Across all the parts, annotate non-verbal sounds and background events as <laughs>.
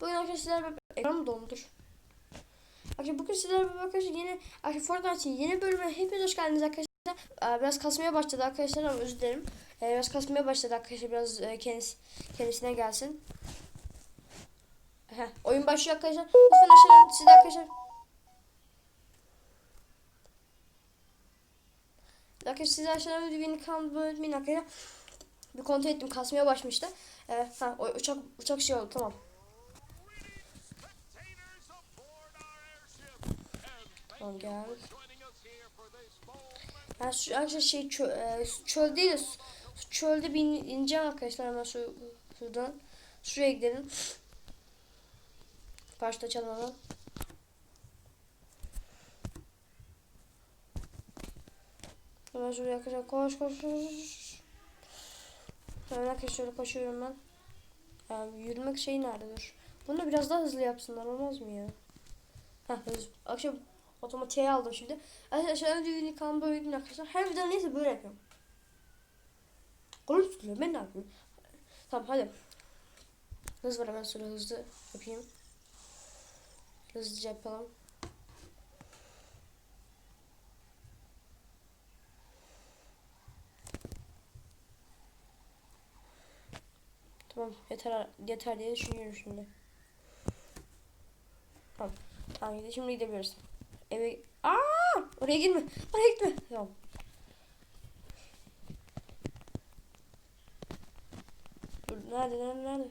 Bugün arkadaşlar ben ekranımı dondur. Arkadaşlar bugün sizlerle arkadaşlar yeni arkadaşlar Fortnite'in yeni bölümüne hepiniz hoş geldiniz arkadaşlar. Biraz kasmaya başladı arkadaşlar ama özür dilerim. Ee, Biraz kasmaya başladı arkadaşlar biraz e, kendisi, kendisine gelsin. Heh, oyun başlıyor arkadaşlar. Lütfen aşağıdan siz arkadaşlar. Arkadaşlar siz aşağıdan videonun kanalıma olmayı arkadaşlar. Bir kontrol ettim kasmaya başlamıştı. Ee, ha, uçak uçak şey oldu tamam. Tamam gel. Yani şu arkadaşlar şey çöl, e, çölde bir in- ineceğim arkadaşlar hemen şu şuradan. Şuraya gidelim. Karşıda açalım hemen. Şuraya arkadaşlar koş koş koş. Hemen arkadaşlar koşuyorum ben. Yani yürümek şeyi nerede dur. Bunu biraz daha hızlı yapsınlar olmaz mı ya? Heh hızlı. Akşam otomatiğe aldım şimdi. Arkadaşlar önce yeni kanalımda gün arkadaşlar. Her video neyse böyle yapıyorum. Kolum tutuyor ben ne yapayım? Tamam hadi. Hız var hemen şöyle hızlı yapayım. Hızlıca yapalım. Tamam yeter yeter diye düşünüyorum şimdi. Tamam. Tamam şimdi gidebiliriz. Eve Aa! Oraya girme. Oraya gitme. Tamam. Dur nerede nerede nerede?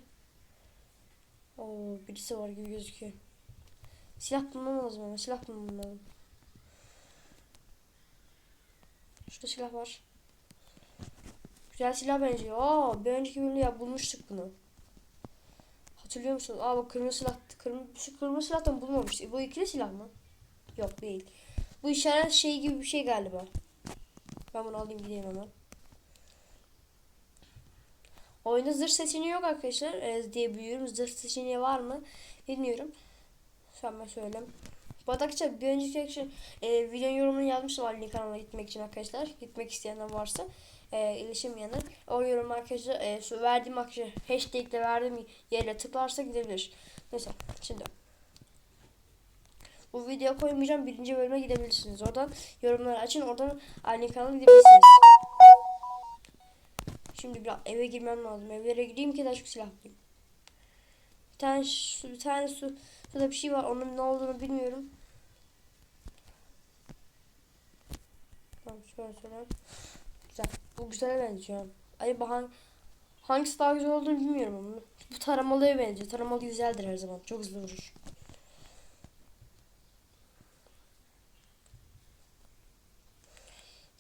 Oo birisi var gibi gözüküyor. Silah bulmam lazım ama silah bulmam lazım. Şurada silah var. Güzel silah benziyor. Aa bir önceki bölümde ya bulmuştuk bunu. Hatırlıyor musun? Aa bak kırmızı silah kırmızı, kırmızı silahtan bulmamıştık. Bu ikili silah mı? Yok değil. Bu işaret şey gibi bir şey galiba. Ben bunu alayım gideyim hemen. Oyunda zırh seçeneği yok arkadaşlar e, diye biliyorum. Zırh seçeneği var mı bilmiyorum. Sen ben söyleyeyim. Bu arada arkadaşlar bir önceki arkadaşlar, e, videonun yorumunu yazmıştım Ali kanalına gitmek için arkadaşlar. Gitmek isteyenler varsa e, iletişemeyenler. O yorum arkadaşlar e, verdiğim arkadaşlar hashtag ile verdiğim yere tıklarsa gidebilir. Neyse şimdi. Bu videoya koymayacağım. Birinci bölüme gidebilirsiniz. Oradan yorumları açın. Oradan Ali kanalına gidebilirsiniz. Şimdi biraz eve girmem lazım. Evlere gireyim ki daha çok silah bulayım. Bir tane su, bir tane su, suda bir şey var. Onun ne olduğunu bilmiyorum. Tamam şöyle şöyle. Güzel. Bu güzel benziyor. Ay hang, hangisi daha güzel olduğunu bilmiyorum ama. Bu taramalıya benziyor. Taramalı güzeldir her zaman. Çok hızlı vurur.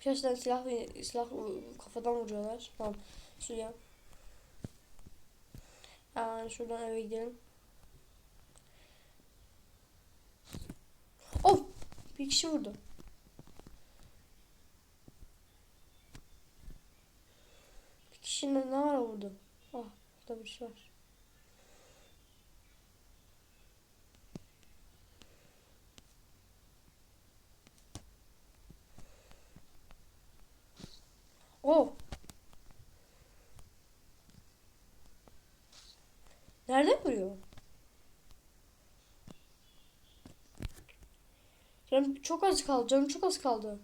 Tane silah silah kafadan vuruyorlar. Tamam. Suya. Aa, şuradan eve gidelim. Of! Bir kişi vurdu. Bir kişi ne, ara vurdu? Ah, burada bir şey var. Oh! Nereden vuruyor? Canım çok az kaldı. Canım çok az kaldı.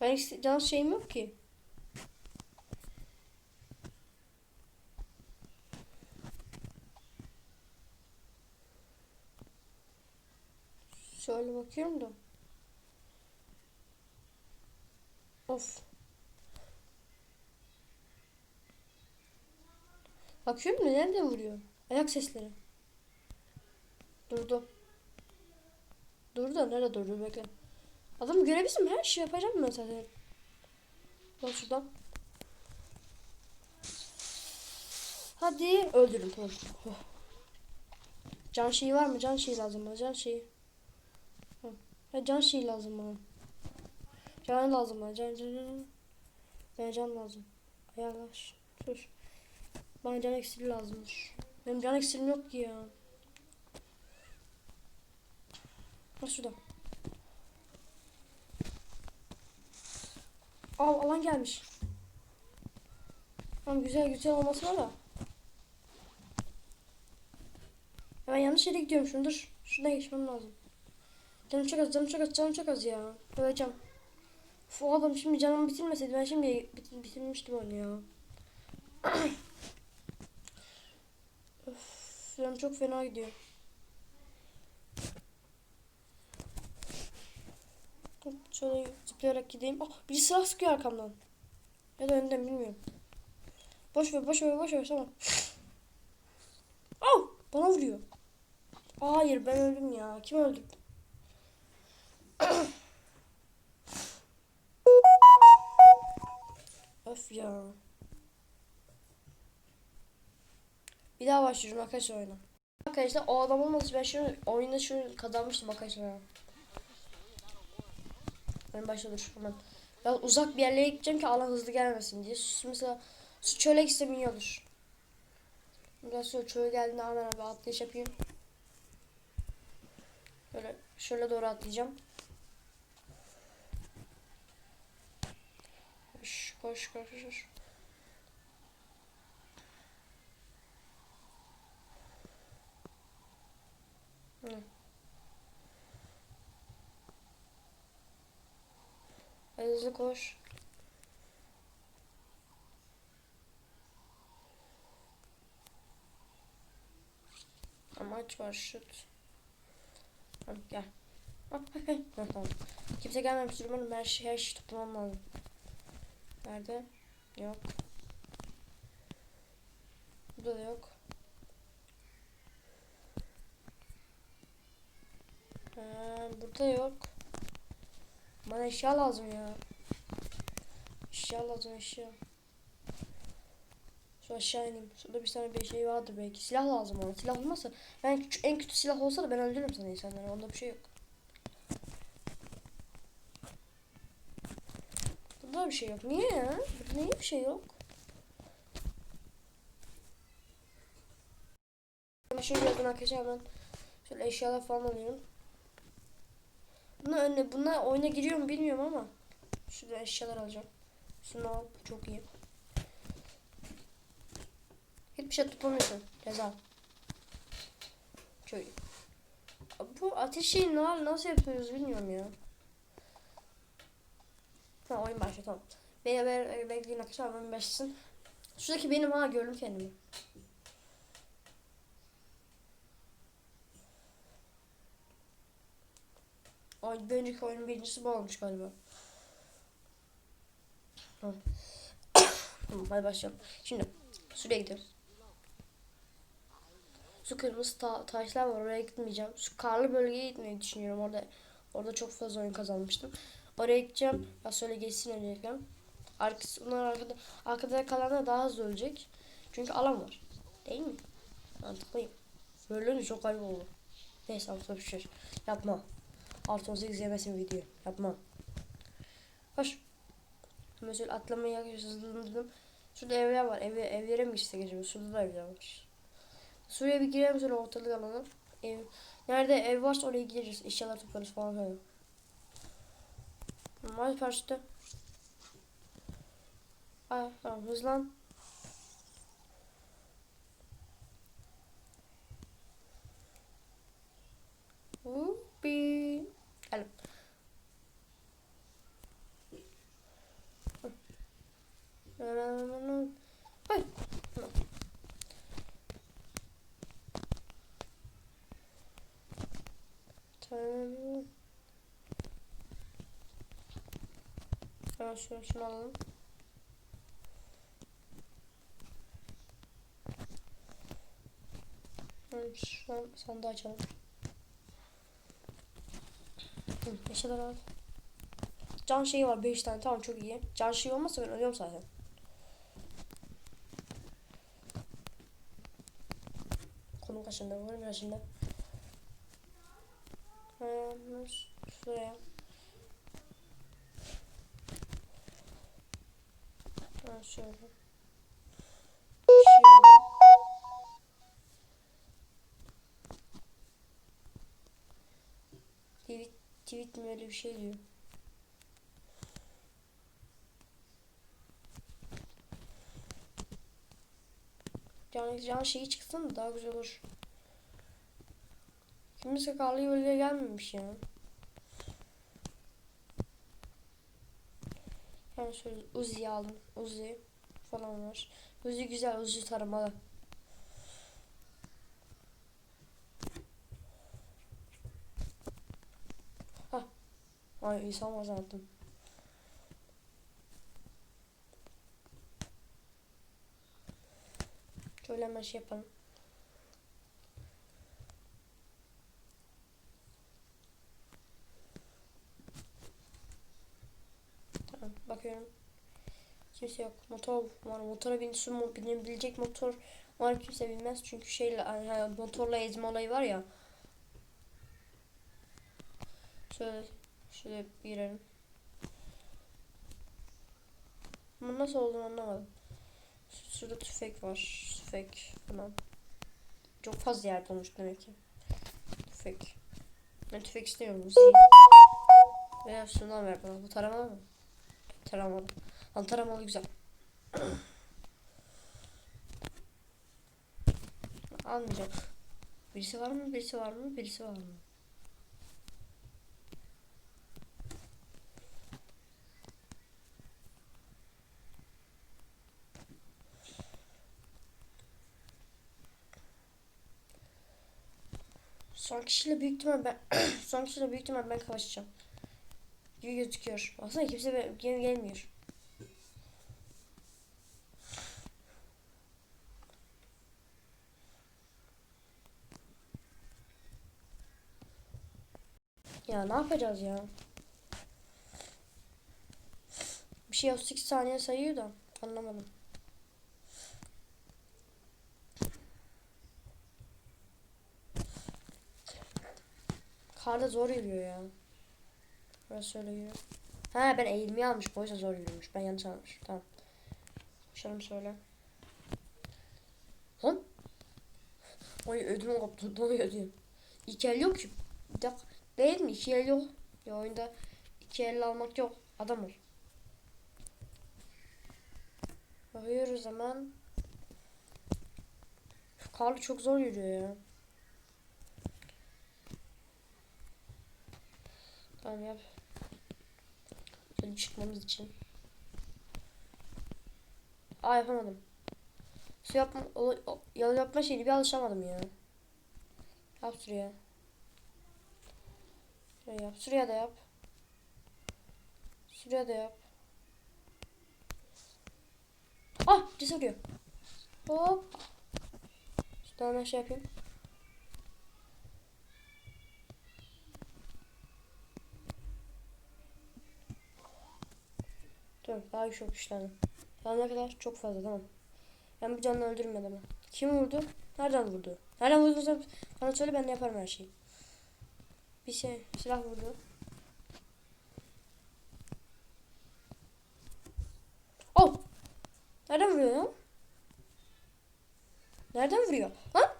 Ben hiç can şeyim yok ki. Şöyle bakıyorum da. Of. Bakıyorum da nereden vuruyor? Ayak sesleri. Durdu. Durdu nerede durdu bekle. Adamı görebilsem her şey yapacağım ben zaten. Bak şuradan. Hadi öldürün tamam. Can şeyi var mı? Can şeyi lazım bana. Can şeyi. Ha, can şeyi lazım bana. Can lazım bana. Can can can. Bana can lazım. Ayarlaş. Dur. Bana can eksili lazımmış. Benim can eksilim yok ki ya. Bak şurada. Al alan gelmiş. Tamam güzel güzel olması var da. Ya ben yanlış yere gidiyorum şimdi dur. Şuradan geçmem lazım. Canım çok az, canım çok az, canım çok az ya. Öleceğim. Uf, o adam şimdi canımı bitirmeseydi ben şimdi bit bitirmiştim onu ya. <clears throat> Canım çok fena gidiyor. Şöyle zıplayarak gideyim. Oh, biri silah sıkıyor arkamdan. Ya da önden bilmiyorum. Boş ver, boş ver, boş ver tamam. Oh, bana vuruyor. Hayır ben öldüm ya. Kim öldürdü? <coughs> Öf ya. Bir daha başlıyorum arkadaşlar oyuna. Arkadaşlar o adam olmasa ben şunu oyunda şunu kazanmıştım arkadaşlar. Ben başladım hemen. Biraz uzak bir yerlere gideceğim ki alan hızlı gelmesin diye. Mesela su çöle gitsem iyi olur. Biraz çöle geldiğinde hemen bir atlayış yapayım. Böyle şöyle doğru atlayacağım. Koş koş koş koş. Hı. Hadi Hızlı koş. Amaç var şut. Tamam gel. Tamam. <laughs> Kimse gelmemiş durmanın her şey her şey toplamam lazım. Nerede? Yok. Burada da yok. Ha, burada yok. Bana eşya lazım ya. Eşya lazım eşya. Şu aşağı ineyim. Şurada bir tane bir şey vardır belki. Silah lazım ona. Silah olmazsa ben en kötü silah olsa da ben öldürürüm sana insanları. Onda bir şey yok. Burada bir şey yok. Niye ya? Burada niye bir şey yok? Ben şöyle yazın arkadaşlar ben şöyle eşyalar falan alıyorum. Buna önüne buna oyuna giriyor mu bilmiyorum ama şurada eşyalar alacağım. Bu çok iyi. Hiçbir şey tutamıyorsun. Ceza. Şöyle. Bu ateşi na- nasıl yapıyoruz bilmiyorum ya. Tamam oyun başlıyor tamam. Beni ver, bekleyin arkadaşlar oyun başlasın. Şuradaki benim ha gördüm kendimi. Ay, önceki oyunun birincisi bu olmuş galiba. Tamam. hadi başlayalım. Şimdi şuraya gidiyoruz. Su kırmızı ta- taşlar var oraya gitmeyeceğim. Şu karlı bölgeye gitmeyi düşünüyorum. Orada orada çok fazla oyun kazanmıştım. Oraya gideceğim. Ya söyle geçsin öncelikle. Arkası, bunlar arkada, arkada kalanlar daha hızlı ölecek. Çünkü alan var. Değil mi? Mantıklıyım. Böyle olunca çok ayıp olur. Neyse altına bir şey. Yapma. Artı 18 yemesin video. Yapma. Hoş. Mesela atlamayı yaklaşık hızlandırdım. Şurada evler var. Ev, evlere mi gitsek acaba? Şurada da evler var. Şuraya bir girelim sonra ortalık alalım. Ev, nerede ev varsa oraya gideriz. Eşyalar toplarız falan böyle. Hadi paraşütte. Ay tamam hızlan. Whoopee. Gel. Ay. Tamam. Hemen şunu, şunu alalım. Evet, Şuradan sandığı açalım. Hı, eşyalar al. Can şeyi var 5 tane tamam çok iyi. Can şeyi olmazsa ben ölüyorum zaten. Kolum kaşındı, kolum kaşındı. Hemen şuraya. Ha şöyle. Oldu. Tweet, tweet mi öyle bir şey diyor. Can, can şeyi çıksın da daha güzel olur. Kimse karlı yolaya gelmemiş ya. Yani şöyle Uzi aldım. Uzi falan var. Uzi güzel. Uzi taramalı. Hah. Ay insan var zannettim. Şöyle hemen şey yapalım. Tamam bakıyorum. Kimse yok. Motor var. Motora bin, su mu- binebilecek motor var kimse bilmez. Çünkü şeyle motorla ezme olayı var ya. Şöyle şöyle girelim. Ama nasıl olduğunu anlamadım. Şurada tüfek var. Tüfek falan. Çok fazla yer bulmuş demek ki. Tüfek. Ben tüfek istemiyorum. Uzi. Veya şundan ver bana. Bu taramalı mı? Taramalı. Lan taramalı güzel. Almayacağım. Birisi var mı? Birisi var mı? Birisi var mı? Son kişiyle büyük ihtimal ben <clears throat> son kişiyle büyük ihtimal ben kavaşacağım. Gibi gözüküyor. Aslında kimse gel gelmiyor. Ya ne yapacağız ya? Bir şey 38 saniye sayıyor da anlamadım. Karda zor yürüyor ya. Burası öyle yürüyor. Ha ben eğilmeyi almışım. O yüzden zor yürümüş. Ben yanlış almışım. Tamam. Koşalım şöyle. Lan. Ay ödüm koptu. Donuyor diyor. İki el yok ki. Bir dakika. Değil mi? İki el yok. Ya oyunda iki el almak yok. Adam ol. Bakıyoruz. Şu karlı çok zor yürüyor ya. Tamam yap. Şöyle çıkmamız için. Aa yapamadım. Su yapma, yol yapma şeyini bir alışamadım ya. Yap şuraya. Şuraya yap. Şuraya da yap. Şuraya da yap. Ah! Cesur vuruyor. Hop. Şuradan hemen şey yapayım. Dur daha güç yok güçlendim. Ne kadar? Çok fazla tamam. Ben bir canını öldürmedim ama. Kim vurdu? Nereden vurdu? Nereden vurdu? Bana söyle ben de yaparım her şeyi. Bir şey silah vurdu. Oh! Nereden vuruyor lan? Nereden vuruyor? Lan?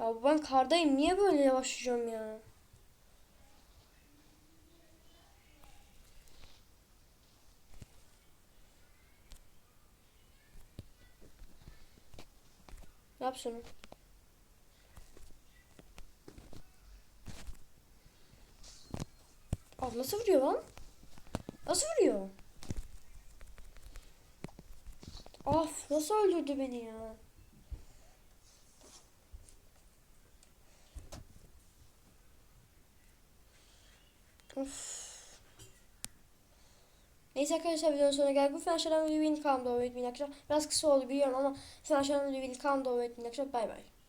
Ya ben kardayım. Niye böyle yavaşlıyorum ya? Yap şunu. Aa, nasıl vuruyor lan? Nasıl vuruyor? Of nasıl öldürdü beni ya? Of. Neyse arkadaşlar videonun sonuna geldik. Falan aşağıdan videoyu kanalımda olmayı unutmayın arkadaşlar. Biraz kısa oldu biliyorum ama falan aşağıdan videoyu kanalımda olmayı unutmayın arkadaşlar. Bay bay.